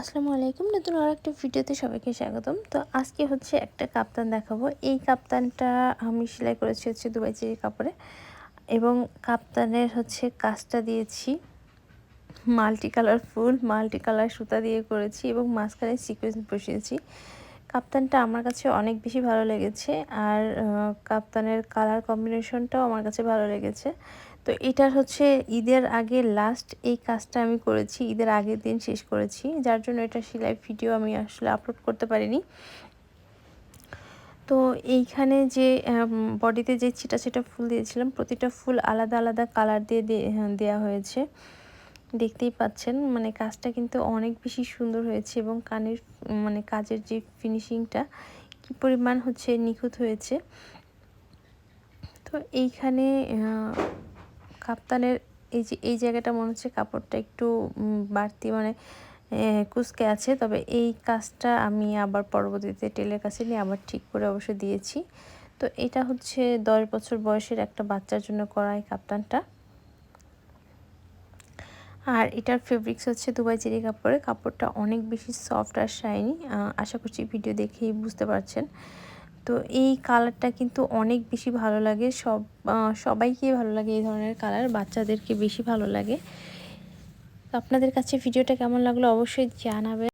আসসালামু আলাইকুম। নতুন আর একটা ভিডিওতে সবাইকে স্বাগতম। তো আজকে হচ্ছে একটা কাপ্তান দেখাবো। এই কাপ্তানটা আমি সেলাই করেছি হচ্ছে দুবাই চেরি কাপড়ে এবং কাপ্তানের হচ্ছে কাজটা দিয়েছি। Multi colour full multi colour সুতা দিয়ে করেছি এবং মাঝখানে সিকোয়েন্স বসিয়েছি। কাপ্তানটা আমার কাছে অনেক বেশি ভালো লেগেছে আর কাপ্তানের কালার কম্বিনেশনটাও আমার কাছে ভালো লেগেছে। তো এটার হচ্ছে ঈদের আগে লাস্ট এই কাজটা আমি করেছি, ঈদের আগের দিন শেষ করেছি, যার জন্য এটা সেলাই ভিডিও আমি আসলে আপলোড করতে পারিনি। তো এইখানে যে বডিতে যে ছিটা ছিটা ফুল দিয়েছিলাম, প্রতিটা ফুল আলাদা আলাদা কালার দিয়ে দেওয়া হয়েছে। দেখতেই পাচ্ছেন মানে কাজটা কিন্তু অনেক বেশি সুন্দর হয়েছে এবং কানের মানে কাজের যে ফিনিশিংটা কি পরিমাণ হচ্ছে নিখুঁত হয়েছে। তো এইখানে কাপ্তানের এই যে, এই জায়গাটা মনে হচ্ছে কাপড়টা একটু বাড়তি মানে কুচকে আছে। তবে এই কাজটা আমি আবার পরবর্তীতে টেলের কাছে নিয়ে আবার ঠিক করে অবশ্য দিয়েছি। তো এটা হচ্ছে দশ বছর বয়সের একটা বাচ্চার জন্য করা এই কাপ্তানটা। আর এটার ফেব্রিক্স হচ্ছে দুবাই চেরি কাপড়ে কাপড়টা অনেক বেশি সফট আর শাইনি আশা করছি ভিডিও দেখেই বুঝতে পারছেন। তো এই কালারটা কিন্তু অনেক বেশি ভালো লাগে। সব সবাইকে ভালো লাগে এই ধরনের কালার বাচ্চাদেরকে বেশি ভালো লাগে। তো আপনাদের কাছে ভিডিওটা কেমন লাগল অবশ্যই জানাবেন।